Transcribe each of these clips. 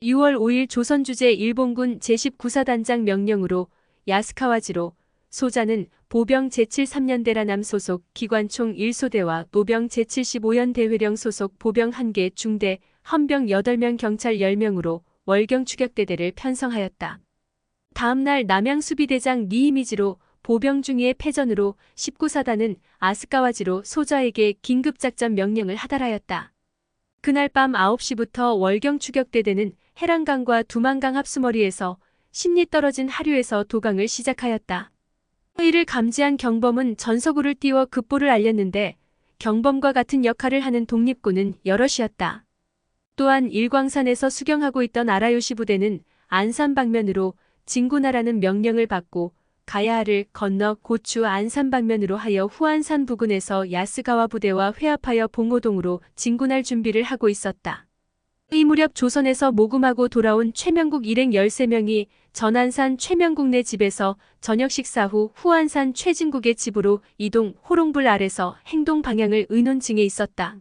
6월 5일 조선주재 일본군 제19사단장 명령으로 야스카와지로 소자는 보병 제73년대라 남 소속 기관총 1소대와 보병 제75연 대회령 소속 보병 1개 중대 헌병 8명 경찰 10명으로 월경 추격대대를 편성하였다. 다음날 남양수비대장 니이미지로 보병 중위의 패전으로 19사단은 아스카와지로 소자에게 긴급작전 명령을 하달하였다. 그날 밤 9시부터 월경 추격대대는 해랑강과 두만강 합수머리에서 10리 떨어진 하류에서 도강을 시작하였다. 이를 감지한 경범은 전서구를 띄워 급보를 알렸는데 경범과 같은 역할을 하는 독립군은 여럿이었다. 또한 일광산에서 수경하고 있던 아라요시 부대는 안산 방면으로 진군하라는 명령을 받고 가야를 건너 고추 안산 방면으로 하여 후안산 부근에서 야스가와 부대와 회합하여 봉오동으로 진군할 준비를 하고 있었다. 이 무렵 조선에서 모금하고 돌아온 최명국 일행 13명이 전안산 최명국 네 집에서 저녁 식사 후 후안산 최진국의 집으로 이동 호롱불 아래서 행동 방향을 의논 중에 있었다.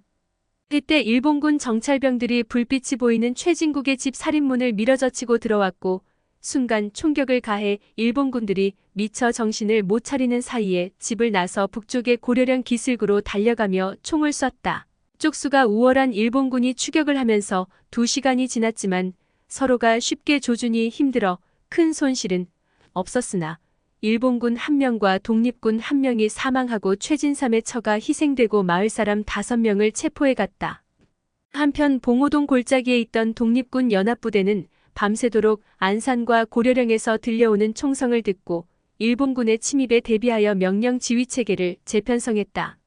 이때 일본군 정찰병들이 불빛이 보이는 최진국의 집 살인문을 밀어젖히고 들어왔고 순간 총격을 가해 일본군들이 미처 정신을 못 차리는 사이에 집을 나서 북쪽의 고려령 기슭으로 달려가며 총을 쐈다. 쪽수가 우월한 일본군이 추격을 하면서 두 시간이 지났지만 서로가 쉽게 조준이 힘들어 큰 손실은 없었으나 일본군 한 명과 독립군 한 명이 사망하고 최진삼의 처가 희생되고 마을 사람 다섯 명을 체포해 갔다. 한편 봉오동 골짜기에 있던 독립군 연합부대는 밤새도록 안산과 고려령에서 들려오는 총성을 듣고 일본군의 침입에 대비하여 명령 지휘 체계를 재편성했다.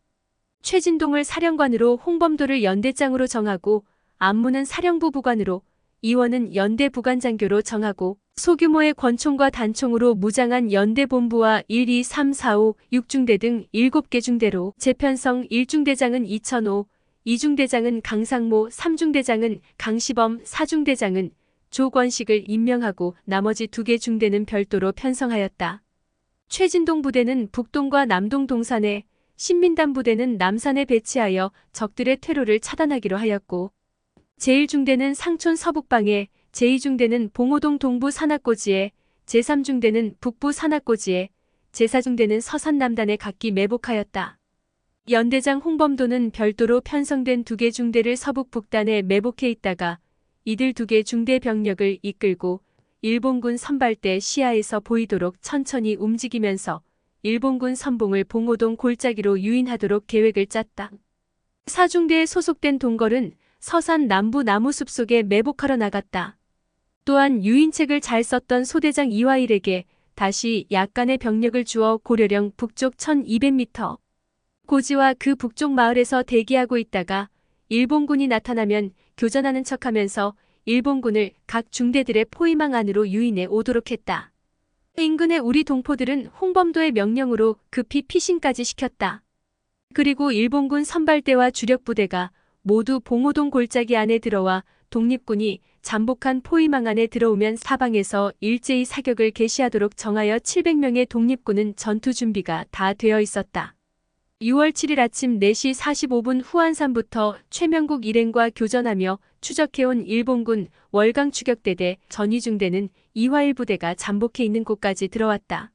최진동을 사령관으로 홍범도를 연대장으로 정하고 안무는 사령부 부관으로 이원은 연대 부관장교로 정하고 소규모의 권총과 단총으로 무장한 연대본부와 1, 2, 3, 4, 5, 6중대 등 7개 중대로 재편성 1중대장은 이천호, 2중대장은 강상모, 3중대장은 강시범, 4중대장은 조권식을 임명하고 나머지 두 개 중대는 별도로 편성하였다. 최진동 부대는 북동과 남동 동산에 신민단 부대는 남산에 배치하여 적들의 퇴로를 차단하기로 하였고 제1중대는 상촌 서북방에 제2중대는 봉오동 동부 산악고지에 제3중대는 북부 산악고지에 제4중대는 서산 남단에 각기 매복하였다. 연대장 홍범도는 별도로 편성된 두 개 중대를 서북 북단에 매복해 있다가 이들 두 개 중대 병력을 이끌고 일본군 선발대 시야에서 보이도록 천천히 움직이면서 일본군 선봉을 봉오동 골짜기로 유인하도록 계획을 짰다. 사중대에 소속된 동걸은 서산 남부 나무숲 속에 매복하러 나갔다. 또한 유인책을 잘 썼던 소대장 이화일에게 다시 약간의 병력을 주어 고려령 북쪽 1200m 고지와 그 북쪽 마을에서 대기하고 있다가 일본군이 나타나면 교전하는 척하면서 일본군을 각 중대들의 포위망 안으로 유인해 오도록 했다. 인근의 우리 동포들은 홍범도의 명령으로 급히 피신까지 시켰다. 그리고 일본군 선발대와 주력부대가 모두 봉오동 골짜기 안에 들어와 독립군이 잠복한 포위망 안에 들어오면 사방에서 일제히 사격을 개시하도록 정하여 700명의 독립군은 전투 준비가 다 되어 있었다. 6월 7일 아침 4시 45분 후안산부터 최명국 일행과 교전하며 추적해온 일본군 월강 추격대대 전위중대는 이화일 부대가 잠복해 있는 곳까지 들어왔다.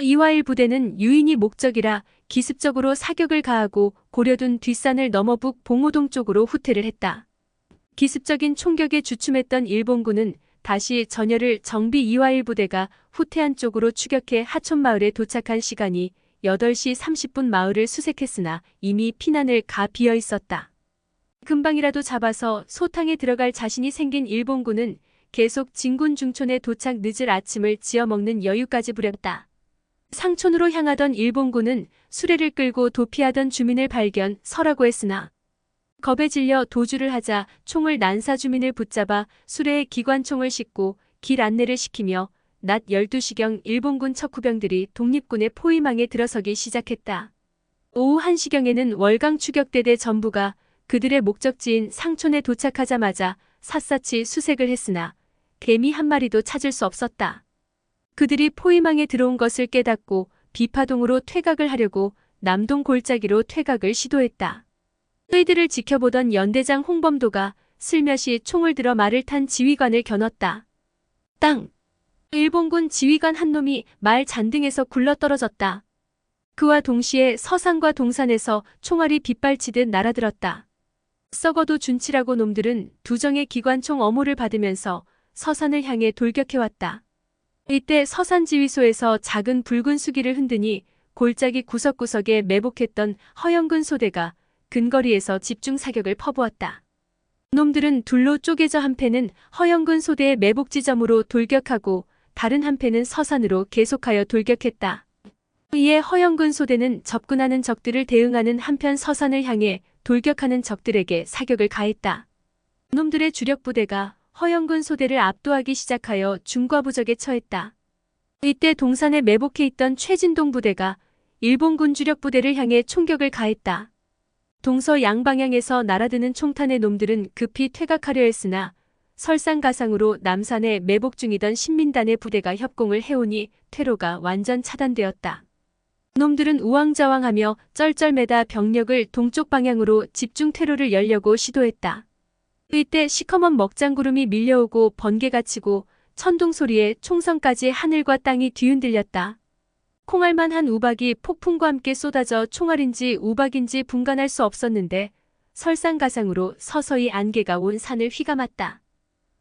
이화일 부대는 유인이 목적이라 기습적으로 사격을 가하고 고려둔 뒷산을 넘어 북 봉오동 쪽으로 후퇴를 했다. 기습적인 총격에 주춤했던 일본군은 다시 전열을 정비 이화일 부대가 후퇴한 쪽으로 추격해 하촌마을에 도착한 시간이 8시 30분 마을을 수색했으나 이미 피난을 가 비어 있었다. 금방이라도 잡아서 소탕에 들어갈 자신이 생긴 일본군은 계속 진군 중촌에 도착 늦을 아침을 지어 먹는 여유까지 부렸다. 상촌으로 향하던 일본군은 수레를 끌고 도피하던 주민을 발견 설하고 했으나 겁에 질려 도주를 하자 총을 난사 주민을 붙잡아 수레에 기관총을 싣고 길 안내를 시키며 낮 12시경 일본군 척후병들이 독립군의 포위망에 들어서기 시작했다. 오후 1시경에는 월강 추격대대 전부가 그들의 목적지인 상촌에 도착하자마자 샅샅이 수색을 했으나 개미 한 마리도 찾을 수 없었다. 그들이 포위망에 들어온 것을 깨닫고 비파동으로 퇴각을 하려고 남동 골짜기로 퇴각을 시도했다. 저희들을 지켜보던 연대장 홍범도가 슬며시 총을 들어 말을 탄 지휘관을 겨눴다. 땅! 일본군 지휘관 한 놈이 말 잔등에서 굴러떨어졌다. 그와 동시에 서산과 동산에서 총알이 빗발치듯 날아들었다. 썩어도 준치라고 놈들은 두정의 기관총 어모를 받으면서 서산을 향해 돌격해왔다. 이때 서산 지휘소에서 작은 붉은 수기를 흔드니 골짜기 구석구석에 매복했던 허영근 소대가 근거리에서 집중 사격을 퍼부었다. 놈들은 둘로 쪼개져 한 패는 허영근 소대의 매복 지점으로 돌격하고 다른 한 패는 서산으로 계속하여 돌격했다. 이에 허영근 소대는 접근하는 적들을 대응하는 한편 서산을 향해 돌격하는 적들에게 사격을 가했다. 놈들의 주력 부대가 허영근 소대를 압도하기 시작하여 중과부적에 처했다. 이때 동산에 매복해 있던 최진동 부대가 일본군 주력 부대를 향해 총격을 가했다. 동서 양방향에서 날아드는 총탄의 놈들은 급히 퇴각하려 했으나 설상가상으로 남산에 매복 중이던 신민단의 부대가 협공을 해오니 퇴로가 완전 차단되었다. 놈들은 우왕좌왕하며 쩔쩔매다 병력을 동쪽 방향으로 집중 퇴로를 열려고 시도했다. 이때 시커먼 먹장구름이 밀려오고 번개가 치고 천둥 소리에 총성까지 하늘과 땅이 뒤흔들렸다. 콩알만한 우박이 폭풍과 함께 쏟아져 총알인지 우박인지 분간할 수 없었는데 설상가상으로 서서히 안개가 온 산을 휘감았다.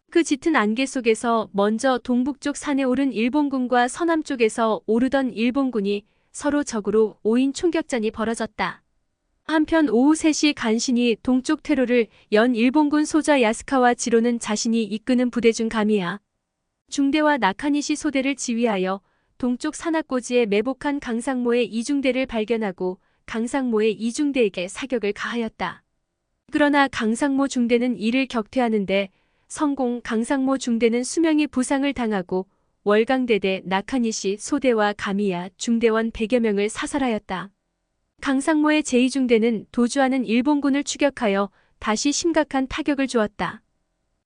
그 짙은 안개 속에서 먼저 동북쪽 산에 오른 일본군과 서남쪽에서 오르던 일본군이 서로 적으로 5인 총격전이 벌어졌다. 한편 오후 3시 간신히 동쪽 퇴로를 연 일본군 소자 야스카와 지로는 자신이 이끄는 부대 중 감이야. 중대와 나카니시 소대를 지휘하여 동쪽 산악고지에 매복한 강상모의 이중대를 발견하고 강상모의 이중대에게 사격을 가하였다. 그러나 강상모 중대는 이를 격퇴하는데 성공 강상모 중대는 수명이 부상을 당하고 월강대대 나카니시 소대와 가미야 중대원 100여 명을 사살하였다. 강상모의 제2중대는 도주하는 일본군을 추격하여 다시 심각한 타격을 주었다.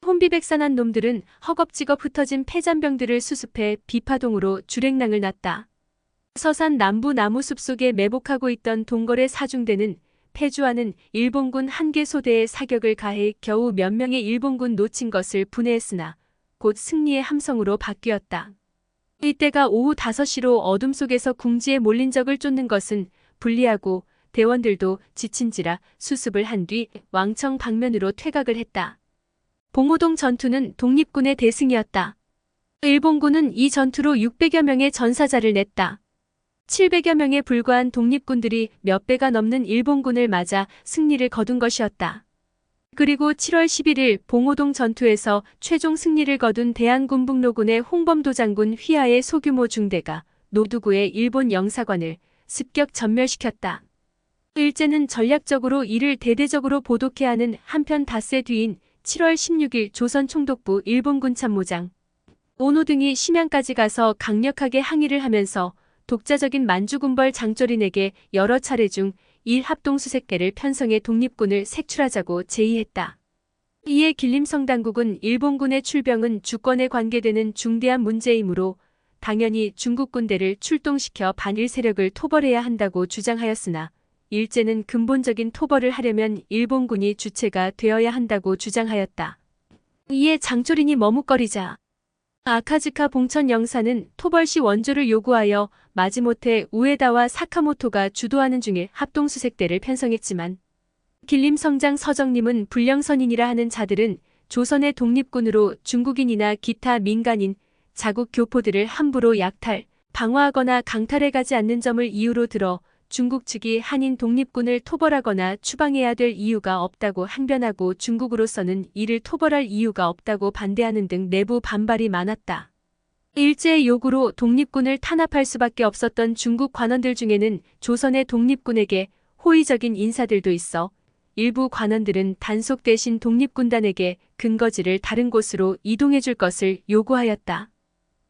혼비백산한 놈들은 허겁지겁 흩어진 폐잔병들을 수습해 비파동으로 주랭랑을 났다. 서산 남부 나무숲 속에 매복하고 있던 동거래 사중대는 패주하는 일본군 한 개 소대에 사격을 가해 겨우 몇 명의 일본군 놓친 것을 분해했으나 곧 승리의 함성으로 바뀌었다. 이때가 오후 5시로 어둠 속에서 궁지에 몰린 적을 쫓는 것은 불리하고 대원들도 지친지라 수습을 한 뒤 왕청 방면으로 퇴각을 했다. 봉오동 전투는 독립군의 대승이었다. 일본군은 이 전투로 600여 명의 전사자를 냈다. 700여 명에 불과한 독립군들이 몇 배가 넘는 일본군을 맞아 승리를 거둔 것이었다. 그리고 7월 11일 봉오동 전투에서 최종 승리를 거둔 대한군북로군의 홍범도 장군 휘하의 소규모 중대가 노두구의 일본 영사관을 습격 전멸시켰다. 일제는 전략적으로 이를 대대적으로 보독해야 하는 한편 닷새 뒤인 7월 16일 조선 총독부 일본군 참모장 오노 등이 심양까지 가서 강력하게 항의를 하면서 독자적인 만주군벌 장조린에게 여러 차례 중 일합동수색계를 편성해 독립군을 색출하자고 제의했다. 이에 길림성 당국은 일본군의 출병은 주권에 관계되는 중대한 문제이므로 당연히 중국 군대를 출동시켜 반일 세력을 토벌해야 한다고 주장하였으나 일제는 근본적인 토벌을 하려면 일본군이 주체가 되어야 한다고 주장하였다. 이에 장조린이 머뭇거리자 아카즈카 봉천 영사는 토벌시 원조를 요구하여 마지못해 우에다와 사카모토가 주도하는 중에 합동수색대를 편성했지만 길림성장 서정님은 불령선인이라 하는 자들은 조선의 독립군으로 중국인이나 기타 민간인, 자국 교포들을 함부로 약탈, 방어하거나 강탈해 가지 않는 점을 이유로 들어 중국 측이 한인 독립군을 토벌하거나 추방해야 될 이유가 없다고 항변하고 중국으로서는 이를 토벌할 이유가 없다고 반대하는 등 내부 반발이 많았다. 일제의 요구로 독립군을 탄압할 수밖에 없었던 중국 관원들 중에는 조선의 독립군에게 호의적인 인사들도 있어 일부 관원들은 단속 대신 독립군단에게 근거지를 다른 곳으로 이동해 줄 것을 요구하였다.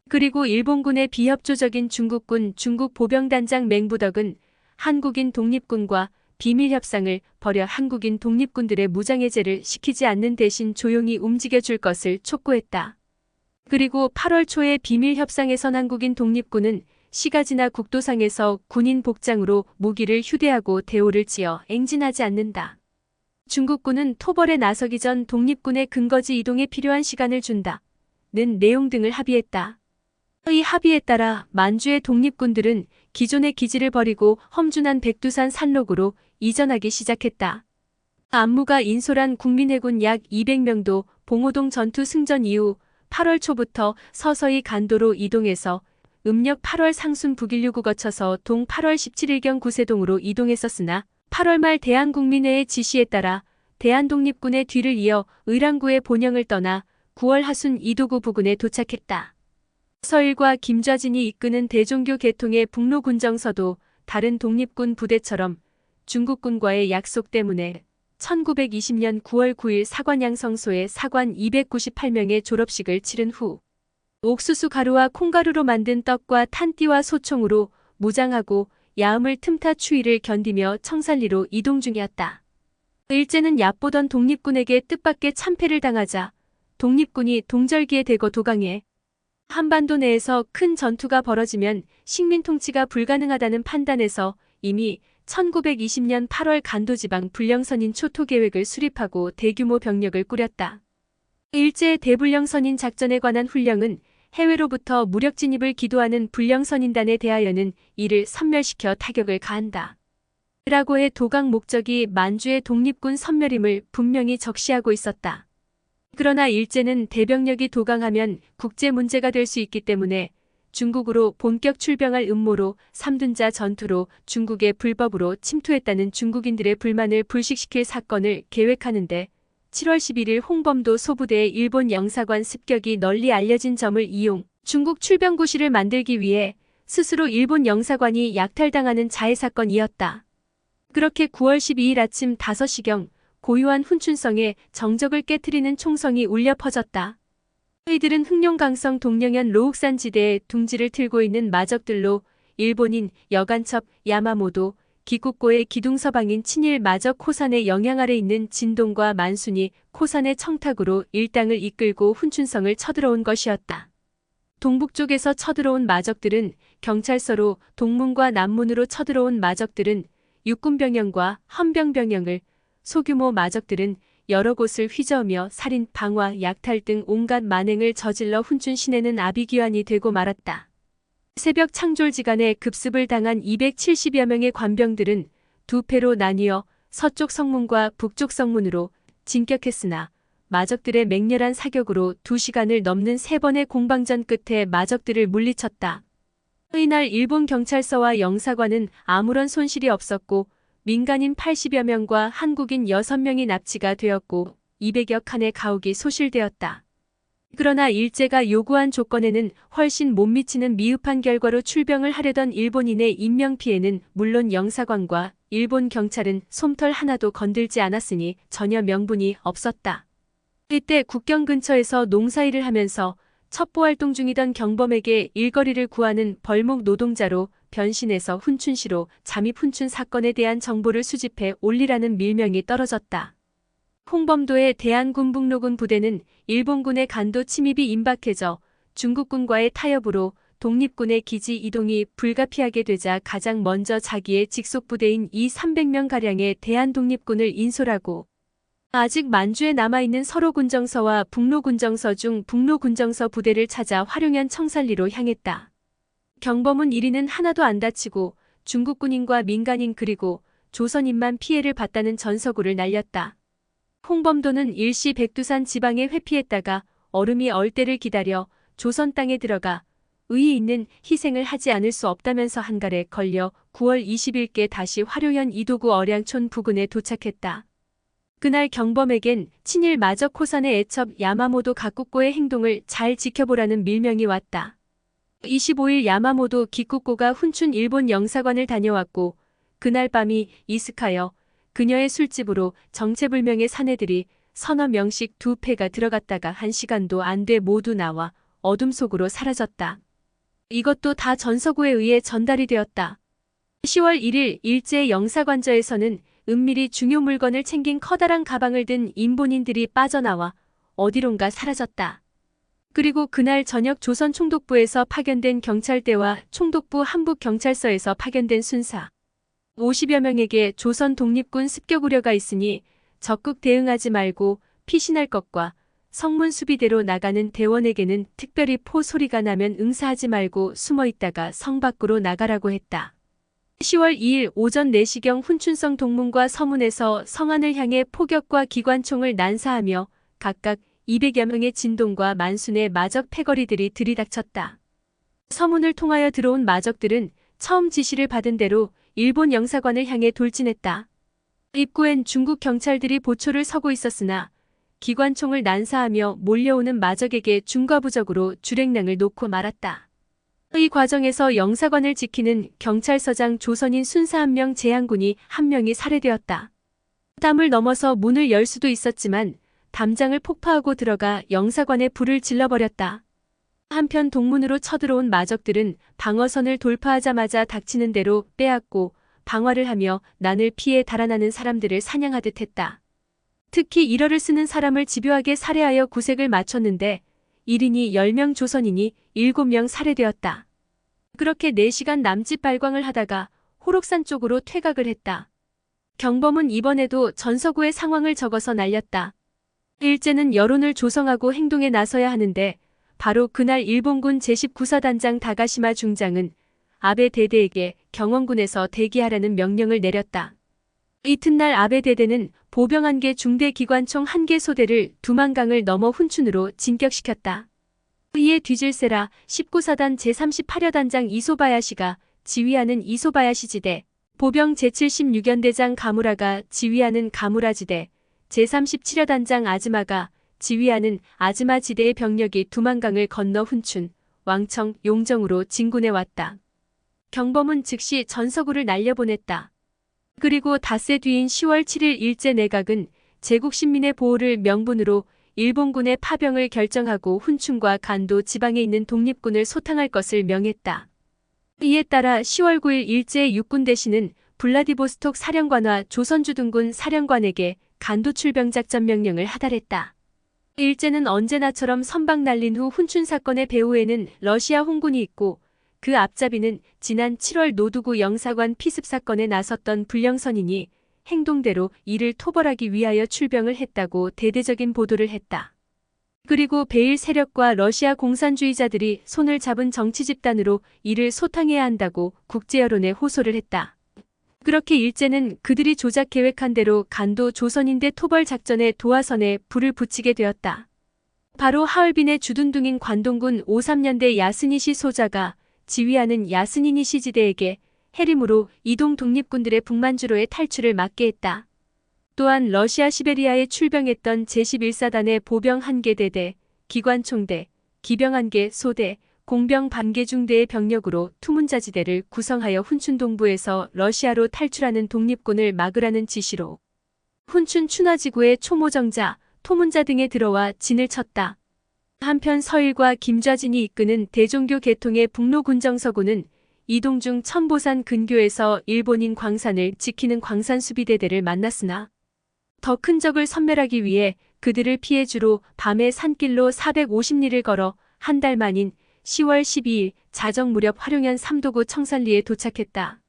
그리고 일본군의 비협조적인 중국군 중국 보병단장 맹부덕은 한국인 독립군과 비밀 협상을 벌여 한국인 독립군들의 무장해제를 시키지 않는 대신 조용히 움직여줄 것을 촉구했다. 그리고 8월 초에 비밀 협상에선 한국인 독립군은 시가지나 국도상에서 군인 복장으로 무기를 휴대하고 대오를 지어 eng진하지 않는다. 중국군은 토벌에 나서기 전 독립군의 근거지 이동에 필요한 시간을 준다. 는 내용 등을 합의했다. 이 합의에 따라 만주의 독립군들은 기존의 기지를 버리고 험준한 백두산 산록으로 이전하기 시작했다. 안무가 인솔한 국민해군 약 200명도 봉오동 전투 승전 이후 8월 초부터 서서히 간도로 이동해서 음력 8월 상순 북일류구 거쳐서 동 8월 17일경 구세동으로 이동했었으나 8월 말 대한국민회의 지시에 따라 대한독립군의 뒤를 이어 의랑구의 본영을 떠나 9월 하순 이도구 부근에 도착했다. 서일과 김좌진이 이끄는 대종교 계통의 북로군정서도 다른 독립군 부대처럼 중국군과의 약속 때문에 1920년 9월 9일 사관양 성소에 사관 298명의 졸업식을 치른 후 옥수수 가루와 콩가루로 만든 떡과 탄띠와 소총으로 무장하고 야음을 틈타 추위를 견디며 청산리로 이동 중이었다. 일제는 얕보던 독립군에게 뜻밖의 참패를 당하자 독립군이 동절기에 대거 도강해 한반도 내에서 큰 전투가 벌어지면 식민 통치가 불가능하다는 판단에서 이미 1920년 8월 간도지방 불령선인 초토 계획을 수립하고 대규모 병력을 꾸렸다. 일제 대불령선인 작전에 관한 훈령은 해외로부터 무력 진입을 기도하는 불령선인단에 대하여는 이를 섬멸시켜 타격을 가한다. 라고의 도강 목적이 만주의 독립군 섬멸임을 분명히 적시하고 있었다. 그러나 일제는 대병력이 도강하면 국제 문제가 될 수 있기 때문에 중국으로 본격 출병할 음모로 삼둔자 전투로 중국에 불법으로 침투했다는 중국인들의 불만을 불식시킬 사건을 계획하는데 7월 11일 홍범도 소부대의 일본 영사관 습격이 널리 알려진 점을 이용 중국 출병고시를 만들기 위해 스스로 일본 영사관이 약탈당하는 자해 사건이었다. 그렇게 9월 12일 아침 5시경 고유한 훈춘성에 정적을 깨뜨리는 총성이 울려 퍼졌다. 이들은 흑룡강성 동령현 로욱산 지대에 둥지를 틀고 있는 마적들로 일본인 여간첩 야마모도 기국고의 기둥서방인 친일 마적 코산의 영향 아래 있는 진동과 만순이 코산의 청탁으로 일당을 이끌고 훈춘성을 쳐들어온 것이었다. 동북쪽에서 쳐들어온 마적들은 경찰서로 동문과 남문으로 쳐들어온 마적들은 육군병영과 헌병병영을 소규모 마적들은 여러 곳을 휘저으며 살인, 방화, 약탈 등 온갖 만행을 저질러 훈춘 시내는 아비규환이 되고 말았다. 새벽 창졸지간에 급습을 당한 270여 명의 관병들은 두 패로 나뉘어 서쪽 성문과 북쪽 성문으로 진격했으나 마적들의 맹렬한 사격으로 두 시간을 넘는 세 번의 공방전 끝에 마적들을 물리쳤다. 이날 일본 경찰서와 영사관은 아무런 손실이 없었고 민간인 80여 명과 한국인 6명이 납치가 되었고 200여 칸의 가옥이 소실되었다. 그러나 일제가 요구한 조건에는 훨씬 못 미치는 미흡한 결과로 출병을 하려던 일본인의 인명피해는 물론 영사관과 일본 경찰은 솜털 하나도 건들지 않았으니 전혀 명분이 없었다. 이때 국경 근처에서 농사일을 하면서 첩보활동 중이던 경범에게 일거리를 구하는 벌목 노동자로 변신해서 훈춘시로 잠입 훈춘 사건에 대한 정보를 수집해 올리라는 밀명이 떨어졌다. 홍범도의 대한군북로군 부대는 일본군의 간도 침입이 임박해져 중국군과의 타협으로 독립군의 기지 이동이 불가피하게 되자 가장 먼저 자기의 직속 부대인 이 300명가량의 대한독립군을 인솔하고 아직 만주에 남아있는 서로군정서와 북로군정서 중 북로군정서 부대를 찾아 활용현 청산리로 향했다. 경범은 1위는 하나도 안 다치고 중국군인과 민간인 그리고 조선인만 피해를 봤다는 전서구를 날렸다. 홍범도는 일시 백두산 지방에 회피했다가 얼음이 얼 때를 기다려 조선 땅에 들어가 의의 있는 희생을 하지 않을 수 없다면서 한갈에 걸려 9월 20일께 다시 화료현 이도구 어량촌 부근에 도착했다. 그날 경범에겐 친일 마적 코산의 애첩 야마모도 각국고의 행동을 잘 지켜보라는 밀명이 왔다. 25일 야마모도 기쿠코가 훈춘 일본 영사관을 다녀왔고 그날 밤이 이스카여 그녀의 술집으로 정체불명의 사내들이 서너 명씩 두 패가 들어갔다가 한 시간도 안 돼 모두 나와 어둠 속으로 사라졌다. 이것도 다 전서구에 의해 전달이 되었다. 10월 1일 일제 영사관저에서는 은밀히 중요 물건을 챙긴 커다란 가방을 든 인본인들이 빠져나와 어디론가 사라졌다. 그리고 그날 저녁 조선 총독부에서 파견된 경찰대와 총독부 한북경찰서에서 파견된 순사 50여 명에게 조선 독립군 습격 우려가 있으니 적극 대응하지 말고 피신할 것과 성문 수비대로 나가는 대원에게는 특별히 포 소리가 나면 응사하지 말고 숨어 있다가 성 밖으로 나가라고 했다. 10월 2일 오전 4시경 훈춘성 동문과 서문에서 성안을 향해 포격과 기관총을 난사하며 각각 200여 명의 진동과 만순의 마적 패거리들이 들이닥쳤다. 서문을 통하여 들어온 마적들은 처음 지시를 받은 대로 일본 영사관을 향해 돌진했다. 입구엔 중국 경찰들이 보초를 서고 있었으나 기관총을 난사하며 몰려오는 마적에게 중과부적으로 주랭랑을 놓고 말았다. 이 과정에서 영사관을 지키는 경찰서장 조선인 순사 한 명 재향군이 한 명이 살해되었다. 담을 넘어서 문을 열 수도 있었지만 담장을 폭파하고 들어가 영사관에 불을 질러버렸다. 한편 동문으로 쳐들어온 마적들은 방어선을 돌파하자마자 닥치는 대로 빼앗고 방화를 하며 난을 피해 달아나는 사람들을 사냥하듯 했다. 특히 일어를 쓰는 사람을 집요하게 살해하여 구색을 맞췄는데 1인이 10명 조선인이 7명 살해되었다. 그렇게 4시간 남짓 발광을 하다가 호록산 쪽으로 퇴각을 했다. 경범은 이번에도 전서구의 상황을 적어서 날렸다. 일제는 여론을 조성하고 행동에 나서야 하는데 바로 그날 일본군 제19사단장 다가시마 중장은 아베 대대에게 경원군에서 대기하라는 명령을 내렸다. 이튿날 아베 대대는 보병 한 개 중대 기관총 한 개 소대를 두만강을 넘어 훈춘으로 진격시켰다. 이에 뒤질세라 19사단 제38여 단장 이소바야시가 지휘하는 이소바야시 지대, 보병 제76연대장 가무라가 지휘하는 가무라 지대, 제37여 단장 아즈마가 지휘하는 아즈마 지대의 병력이 두만강을 건너 훈춘, 왕청, 용정으로 진군해 왔다. 경범은 즉시 전서구를 날려보냈다. 그리고 닷새 뒤인 10월 7일 일제 내각은 제국 신민의 보호를 명분으로 일본군의 파병을 결정하고 훈춘과 간도 지방에 있는 독립군을 소탕할 것을 명했다. 이에 따라 10월 9일 일제의 육군 대신은 블라디보스톡 사령관과 조선주둔군 사령관에게 간도 출병 작전 명령을 하달했다. 일제는 언제나처럼 선박 날린 후 훈춘 사건의 배후에는 러시아 홍군이 있고 그 앞잡이는 지난 7월 노두구 영사관 피습 사건에 나섰던 불령선이니 행동대로 이를 토벌하기 위하여 출병을 했다고 대대적인 보도를 했다. 그리고 베일 세력과 러시아 공산주의자들이 손을 잡은 정치 집단으로 이를 소탕해야 한다고 국제 여론에 호소를 했다. 그렇게 일제는 그들이 조작 계획한 대로 간도 조선인대 토벌 작전의 도화선에 불을 붙이게 되었다. 바로 하얼빈의 주둔둥인 관동군 53년대 야스니시 소자가 지휘하는 야스니니 시 지대에게 해림으로 이동 독립군들의 북만주로의 탈출을 막게 했다. 또한 러시아 시베리아에 출병했던 제11사단의 보병 한개 대대, 기관총대, 기병 한개 소대, 공병 반개 중대의 병력으로 투문자지대를 구성하여 훈춘 동부에서 러시아로 탈출하는 독립군을 막으라는 지시로 훈춘 춘화지구의 초모정자, 토문자 등에 들어와 진을 쳤다. 한편 서일과 김좌진이 이끄는 대종교 계통의 북로군정서군은 이동중 천보산 근교에서 일본인 광산을 지키는 광산수비대대를 만났으나 더 큰 적을 섬멸하기 위해 그들을 피해 주로 밤에 산길로 450리를 걸어 한 달 만인 10월 12일 자정 무렵 화룡현 삼도구 청산리에 도착했다.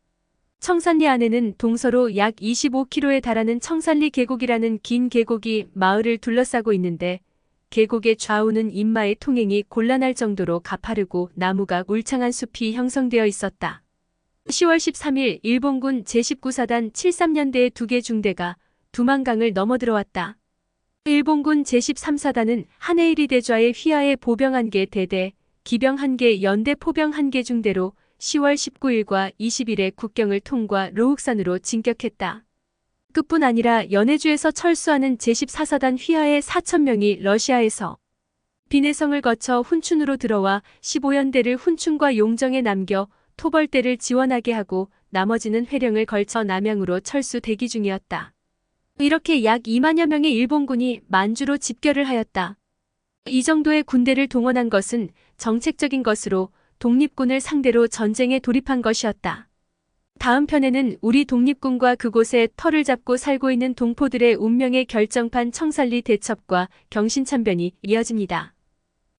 청산리 안에는 동서로 약 25km에 달하는 청산리 계곡이라는 긴 계곡이 마을을 둘러싸고 있는데 계곡의 좌우는 인마의 통행이 곤란할 정도로 가파르고 나무가 울창한 숲이 형성되어 있었다. 10월 13일 일본군 제19사단 73년대의 두 개 중대가 두만강을 넘어들어왔다. 일본군 제13사단은 한해일이 대좌의 휘하의 보병 한 개 대대, 기병 한 개 연대 포병 한 개 중대로 10월 19일과 20일에 국경을 통과 로흑산으로 진격했다. 그뿐 아니라 연해주에서 철수하는 제14사단 휘하의 4천명이 러시아에서 비내성을 거쳐 훈춘으로 들어와 15연대를 훈춘과 용정에 남겨 토벌대를 지원하게 하고 나머지는 회령을 걸쳐 남양으로 철수 대기 중이었다. 이렇게 약 2만여 명의 일본군이 만주로 집결을 하였다. 이 정도의 군대를 동원한 것은 정책적인 것으로 독립군을 상대로 전쟁에 돌입한 것이었다. 다음 편에는 우리 독립군과 그곳에 터를 잡고 살고 있는 동포들의 운명의 결정판 청산리 대첩과 경신참변이 이어집니다.